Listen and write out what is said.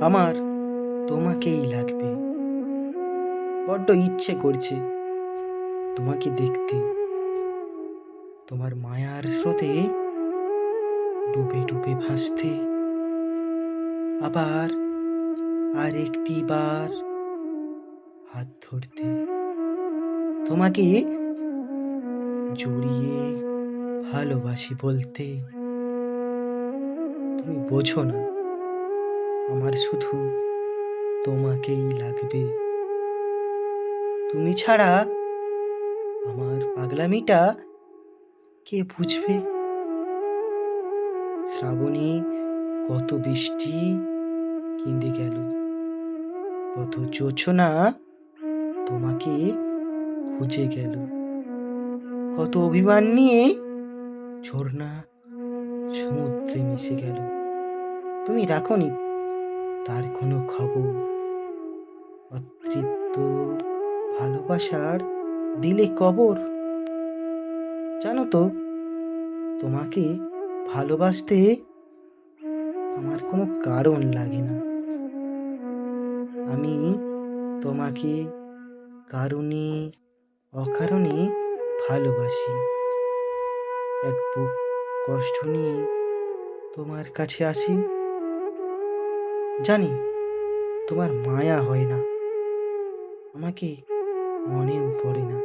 আমার তোমাকেই লাগবে। বড্ড ইচ্ছে করছে তোমাকে দেখতে। তোমার মায়ার স্রোতে ডুবে ডুবে ভাসতে। আবার আর একটি বার হাত ধরতে। তোমাকে জড়িয়ে ভালোবাসি বলতে। তুমি বোঝো না আমার শুধু তোমাকেই লাগবে। তুমি ছাড়া আমার পাগলামিটা কে বুঝবে? শ্রাবণী, কত বৃষ্টি কেঁদে গেল। কত জোছনা তোমাকে খুঁজে গেল। কত অভিমান নিয়ে ঝর্ণা সমুদ্রে মিশে গেল। তুমি রাখনি তার কোনো খবর? অতৃপ্ত ভালোবাসার দিলে কবর? জানো তো, তোমাকে ভালোবাসতে আমার কোনো কারণ লাগে না। আমি তোমাকে কারণে, অকারণে ভালোবাসি। এক বুক কষ্ট নিয়ে তোমার কাছে আসি। জানি তোমার মায়া হয় না। আমাকে মনেও পড়ে না।